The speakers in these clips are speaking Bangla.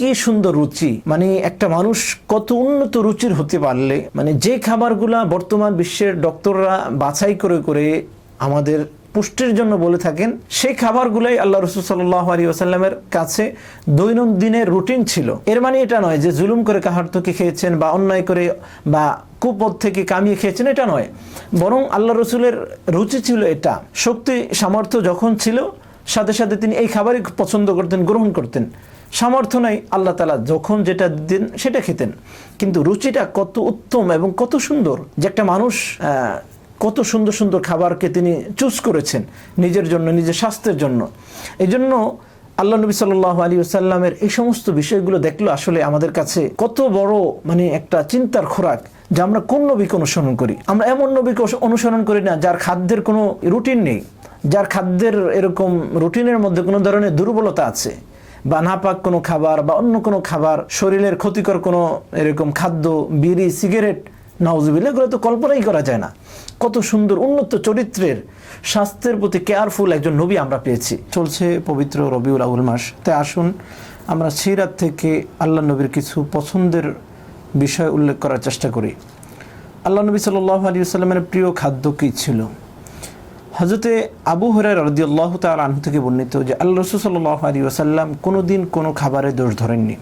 কি সুন্দর রুচি? মানে একটা মানুষ কত উন্নত রুচির হতে পারলে মানে যে খাবারগুলা বর্তমান বিশ্বের ডক্টররা বাছাই করে করে আমাদের পুষ্টির জন্য বলে থাকেন, সেই খাবারগুলোই আল্লাহ রসুল সাল্লাহ আলী আসাল্লামের কাছে দৈনন্দিনের রুটিন ছিল। এর মানে এটা নয় যে জুলুম করে কাহার থেকে খেয়েছেন বা অন্যায় করে বা কুপদ থেকে কামিয়ে খেয়েছেন, এটা নয়। বরং আল্লাহ রসুলের রুচি ছিল এটা। শক্তি, সামর্থ্য যখন ছিল সাথে সাথে তিনি এই খাবারই পছন্দ করতেন, গ্রহণ করতেন। সামর্থ্য নাই, আল্লাহ তালা যখন যেটা দিতেন সেটা খেতেন। কিন্তু রুচিটা কত উত্তম এবং কত সুন্দর যে একটা মানুষ কত সুন্দর সুন্দর খাবারকে তিনি চুজ করেছেন নিজের জন্য, নিজের স্বাস্থ্যের জন্য। এই জন্য আল্লাহ নবী সাল্লাহ আলী সাল্লামের এই সমস্ত বিষয়গুলো দেখল আসলে আমাদের কাছে কত বড় মানে একটা চিন্তার খোরাক। যে আমরা কোন নবীকে অনুসরণ করি? আমরা এমন নবীকে অনুসরণ করি না যার খাদ্যের কোনো রুটিন নেই। যার খাদ্যের এরকম রুটিনের মধ্যে কোনো ধরনের দুর্বলতা আছে। বা নাপাক কোনো খাবার বা অন্য কোনো খাবার শরীরের ক্ষতিকর কোনো এরকম খাদ্য, বিড়ি, সিগারেট নাউজুবিল্লা এগুলো তো কল্পনাই করা যায় না। কত সুন্দর উন্নত চরিত্রের স্বাস্থ্যের প্রতি কেয়ারফুল একজন নবী আমরা পেয়েছি। চলছে পবিত্র রবিউল আউল মাস। তাই আসুন আমরা সিরাত থেকে আল্লাহ নবীর কিছু পছন্দের বিষয় উল্লেখ করার চেষ্টা করি। আল্লাহ নবী সাল্লাহ আলী সাল্লামের প্রিয় খাদ্য কী ছিল? হজরতে আবু হরাই রদিয়াল্লাহ তাল আনহু থেকে বর্ণিত যে, আল্লাহ রসুল সাল্লাহ আলী ওসাল্লাম কোনো দিন কোনো খাবারে দোষ ধরেননি।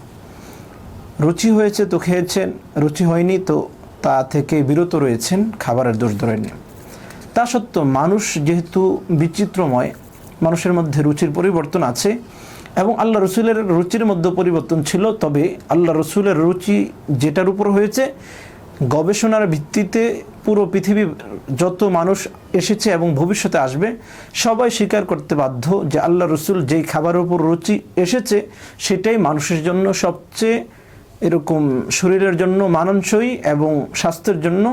রুচি হয়েছে তো খেয়েছেন, রুচি হয়নি তো তা থেকে বিরত রয়েছেন, খাবারের দোষ ধরেননি। তা সত্ত্বেও মানুষ যেহেতু বিচিত্রময়, মানুষের মধ্যে রুচির পরিবর্তন আছে এবং আল্লাহ রসুলের রুচির মধ্যে পরিবর্তন ছিল, তবে আল্লাহ রসুলের রুচি যেটার উপর হয়েছে, গবেষণার ভিত্তিতে পুরো পৃথিবী যত মানুষ এসেছে এবং ভবিষ্যতে আসবে, সবাই স্বীকার করতে বাধ্য যে আল্লাহ রসুল যেই খাবারের উপর রুচি এসেছে, সেটাই মানুষের জন্য সবচেয়ে এরকম শরীরের জন্য মানানসই এবং স্বাস্থ্যের জন্য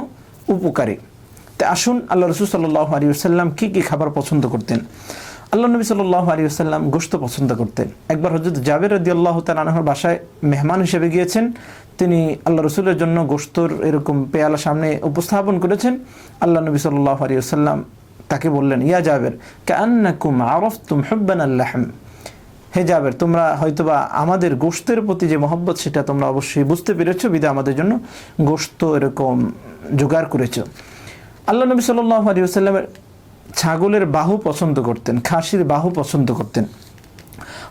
উপকারী। তা আসুন আল্লাহ রসুল সাল্লাহ আলী সাল্লাম কী কী খাবার পছন্দ করতেন? আল্লাহ নবী সাল্লাহ আলী সাল্লাম গোস্ত পছন্দ করতেন। একবার হজরত জাবের রদি আল্লাহ তালাহর বাসায় মেহমান হিসেবে গিয়েছেন। তিনি আল্লাহ রসুলের জন্য গোস্তর এরকম পেয়ালা সামনে উপস্থাপন করেছেন। আল্লাহ নবী সাল্লাহ আলী সাল্লাম তাকে বললেন, ইয়া জাবের কান্নাকুম আরফ তুম হব্বান আল্লাহম হে জাবের, তোমরা হয়তোবা আমাদের গোস্তের প্রতি যে মহব্বত, সেটা তোমরা অবশ্যই বুঝতে পেরেছ, বিদা আমাদের জন্য গোস্ত এরকম জোগাড় করেছ। আল্লাহ নবী সাল্লাহ আলী সাল্লামের ছাগলের বাহু পছন্দ করতেন, খাসির বাহু পছন্দ করতেন।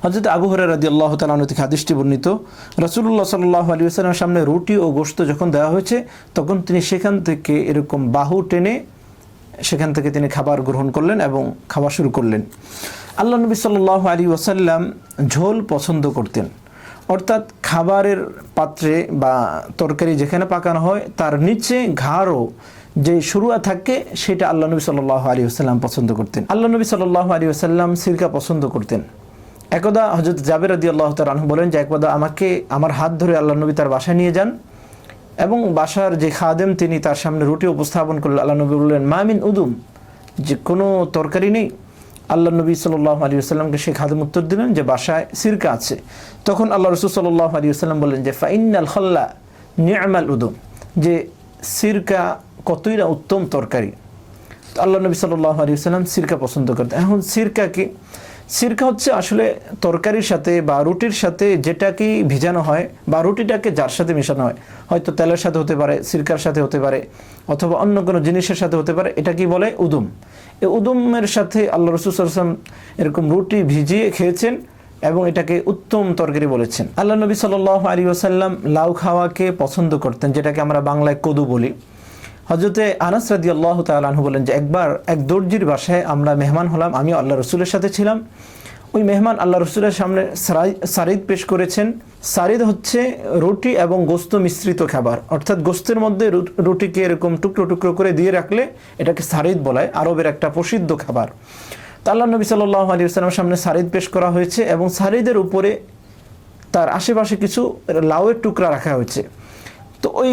হজরত আবু হরে রাদি আল্লাহ তালা হাদিসটি বর্ণিত রসুল্লাহ সাল্লাহ আলী আসসালামের সামনে রুটি ও গোস্ত যখন দেওয়া হয়েছে, তখন তিনি সেখান থেকে এরকম বাহু টেনে সেখান থেকে তিনি খাবার গ্রহণ করলেন এবং খাওয়া শুরু করলেন। আল্লাহ নবী সাল্লাহ আলী ওয়াসাল্লাম ঝোল পছন্দ করতেন। অর্থাৎ খাবারের পাত্রে বা তরকারি যেখানে পাকানো হয়, তার নিচে ঘাড়ও যে শুরুয়া থাকে, সেটা আল্লাহ নবী সাল্লাহ আলী আসাল্লাম পছন্দ করতেন। আল্লাহ নবী সাল্লাহ আলী আসাল্লাম সিরকা পছন্দ করতেন। একদা হজরত জাবের আদি আল্লাহ তালু বলেন যে, একদা আমাকে, আমার হাত ধরে আল্লাহ নবী তার বাসায় নিয়ে যান এবং বাসার যে খাদেম, তিনি তার সামনে রুটি উপস্থাপন করলেন। আল্লাহ নবী বললেন মামিন উদুম, যে কোনো তরকারি নেই। আল্লাহ নবী সাল্লাহ আলী আসাল্লামকে সেই খাদেম উত্তর দিলেন যে, বাসায় সিরকা আছে। তখন আল্লাহ রসুল সাল্লাহ আলী আসাল্লাম বললেন যে ফাইনাল খল্লা নিয়ামাল উদুম, যে সিরকা কতই না উত্তম তরকারি। আল্লাহ নবী সাল্লাহ আলী সাল্লাম সিরকা পছন্দ করতেন। এখন সিরকা কি? সিরকা হচ্ছে আসলে তরকারির সাথে বা রুটির সাথে যেটাকে ভিজানো হয় বা রুটিটাকে যার সাথে মেশানো হয়, হয়তো তেলের সাথে হতে পারে, সিরকার সাথে হতে পারে, অথবা অন্য কোনো জিনিসের সাথে হতে পারে, এটা কি বলে? উদুম। এই উদুমের সাথে আল্লাহ রসুল সাল্লাম এরকম রুটি ভিজিয়ে খেয়েছেন এবং এটাকে উত্তম তরকারি বলেছেন। আল্লাহ নবী সাল আলী লাউ খাওয়াকে পছন্দ করতেন, যেটাকে আমরা বাংলায় কদু বলি। হজরতে আনাস রাদি আল্লাহ তালু বলেন যে, একবার এক দর্জির বাসায় আমরা মেহমান হলাম, আমি আল্লাহ রসুলের সাথে ছিলাম। ওই মেহমান আল্লাহ রসুলের সামনে সারিদ পেশ করেছেন। সারিদ হচ্ছে রুটি এবং গোস্ত মিশ্রিত খাবার। অর্থাৎ গোস্তের মধ্যে রুটিকে এরকম টুকরো টুকরো করে দিয়ে রাখলে এটাকে সারিদ বলায়, আরবের একটা প্রসিদ্ধ খাবার। তা আল্লাহ নবী সাল্লাহ আলী আসসালামের সামনে সারিদ পেশ করা হয়েছে এবং সারিদের উপরে তার আশেপাশে কিছু লাউয়ের টুকরা রাখা হয়েছে। তো ওই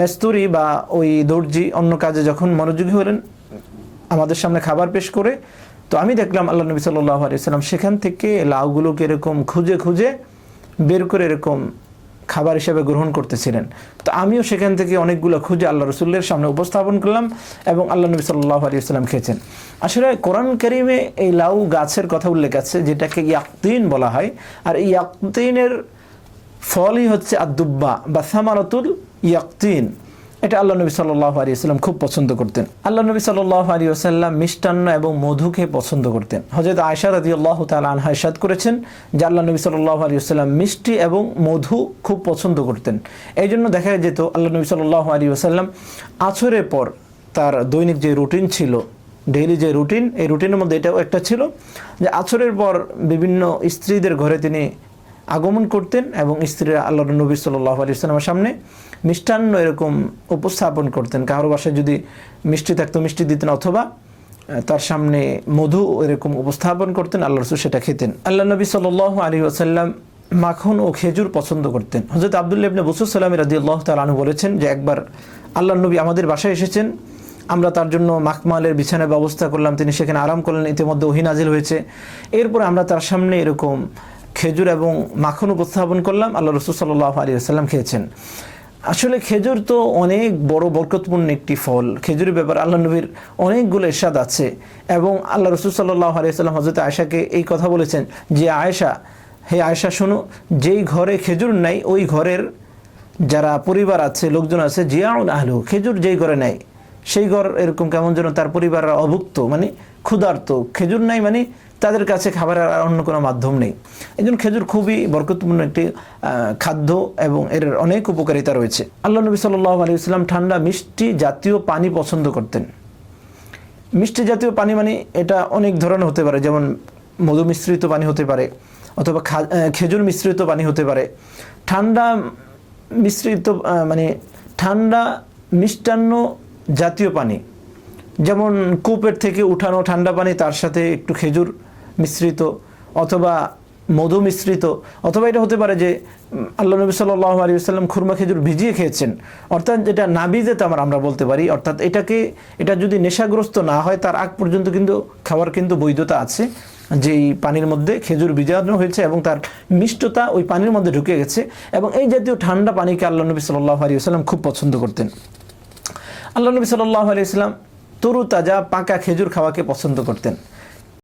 মেস্তুরি বা ওই দর্জি অন্য কাজে যখন মনোযোগী হলেন, আমাদের সামনে খাবার পেশ করে, তো আমি দেখলাম আল্লাহ নবী সাল্লাহ আলিয়াল্লাম সেখান থেকে লাউগুলোকে এরকম খুঁজে খুঁজে বের করে এরকম খাবার হিসেবে গ্রহণ করতেছিলেন। তো আমিও সেখান থেকে অনেকগুলো খুঁজে আল্লাহ রসুল্লের সামনে উপস্থাপন করলাম এবং আল্লাহ নবী সাল্লাহ আলিয়াল্লাম খেয়েছেন। আসলে কোরআন করিমে এই লাউ গাছের কথা উল্লেখ আছে, যেটাকে ইয়াকতিন বলা হয়। আর এই ইয়াকতিনের ফলই হচ্ছে আদুব্বা বা সামারতুল ইয়াকতিন। এটা আল্লাহ নবী সাল্লাহ আলী খুব পছন্দ করতেন। আল্লাহ নবী সাল্লাহ আলী আসাল্লাম মিষ্টান্ন এবং মধুকে পছন্দ করতেন। হজরত আয়সা রাদি আল্লাহ তাল আনহা ইসাদ করেছেন যে আল্লাহ নবী সাল্লাহ আলী আসাল্লাম মিষ্টি এবং মধু খুব পছন্দ করতেন। এই জন্য দেখা যেত আল্লাহ নবী সাল্লাহ আলী আসাল্লাম আছরের পর তার দৈনিক যে রুটিন ছিল, ডেইলি যে রুটিন, এই রুটিনের মধ্যে এটাও একটা ছিল যে আছরের পর বিভিন্ন স্ত্রীদের ঘরে তিনি আগমন করতেন এবং স্ত্রীরা আল্লাহ নবী সাল্লাহ আলী ইসলামের সামনে মিষ্টান্ন এরকম উপস্থাপন করতেন। কারোর বাসায় যদি মিষ্টি থাকতো, মিষ্টি দিতেন অথবা তার সামনে মধু এরকম উপস্থাপন করতেন আল্লাহ রসুল সেটা খেতেন। আল্লাহ নবী সাল্লাহ আলী আসাল্লাম মাখন ও খেজুর পছন্দ করতেন। হজরত আবদুল্লাহ ইবনে বসুর সাল্লাম রাজি আল্লাহ তালু বলেছেন যে, একবার আল্লাহ নবী আমাদের বাসায় এসেছেন, আমরা তার জন্য মাকমালের বিছানার ব্যবস্থা করলাম, তিনি সেখানে আরাম করলেন, ইতিমধ্যে ওহি নাজিল হয়েছে। এরপর আমরা তার সামনে এরকম খেজুর এবং মাখন উপস্থাপন করলাম, আল্লাহ রসুল সাল্লাহ আলী আসাল্লাম খেয়েছেন। আসলে খেজুর তো অনেক বড় বরকতপূর্ণ একটি ফল। খেজুরের ব্যাপারে আল্লাহ নবীর অনেকগুলো এরশাদ আছে এবং আল্লাহ রসুল সাল্লাহ আলিয়াল্লাম হজরত আয়সাকে এই কথা বলেছেন যে, আয়েশা, হে আয়েশা, শোনো, যেই ঘরে খেজুর নাই, ওই ঘরের যারা পরিবার আছে, লোকজন আছে, জিয়াউন আহলু খেজুর যেই ঘরে নেয় সেই ঘর এরকম কেমন যেন তার পরিবাররা অভুক্ত মানে ক্ষুধার্ত। খেজুর নাই মানে তাদের কাছে খাবারের আর অন্য কোনো মাধ্যম নেই। এই জন্য খেজুর খুবই বরকতপূর্ণ একটি খাদ্য এবং এর অনেক উপকারিতা রয়েছে। আল্লাহ নবী সাল্লাহ আলী ইসলাম ঠান্ডা মিষ্টি জাতীয় পানি পছন্দ করতেন। মিষ্টি জাতীয় পানি মানে এটা অনেক ধরনের হতে পারে, যেমন মধু মিশ্রিত পানি হতে পারে অথবা খেজুর মিশ্রিত পানি হতে পারে। ঠান্ডা মিশ্রিত মানে ঠান্ডা মিষ্টান্ন জাতীয় পানি যেমন কূপের থেকে উঠানো ঠান্ডা পানি, তার সাথে একটু খেজুর মিশ্রিত অথবা মধু মিশ্রিত, অথবা এটা হতে পারে যে আল্লাহ নবী সাল্লাহ আলী সাল্লাম খুরমা খেজুর ভিজিয়ে খেয়েছেন। অর্থাৎ যেটা না ভিজে তো আমরা আমরা বলতে পারি। অর্থাৎ এটাকে এটা যদি নেশাগ্রস্ত না হয়, তার আগ পর্যন্ত কিন্তু খাওয়ার কিন্তু বৈধতা আছে যেই পানির মধ্যে খেজুর ভিজানো হয়েছে এবং তার মিষ্টতা ওই পানির মধ্যে ঢুকে গেছে এবং এই জাতীয় ঠান্ডা পানিকে আল্লাহ নবী সাল্লাহ আলী সাল্লাম খুব পছন্দ করতেন। আল্লাহ নবী সাল্লাহ আলি ইসলাম তরু তাজা পাকা খেজুর খাওয়াকে পছন্দ করতেন।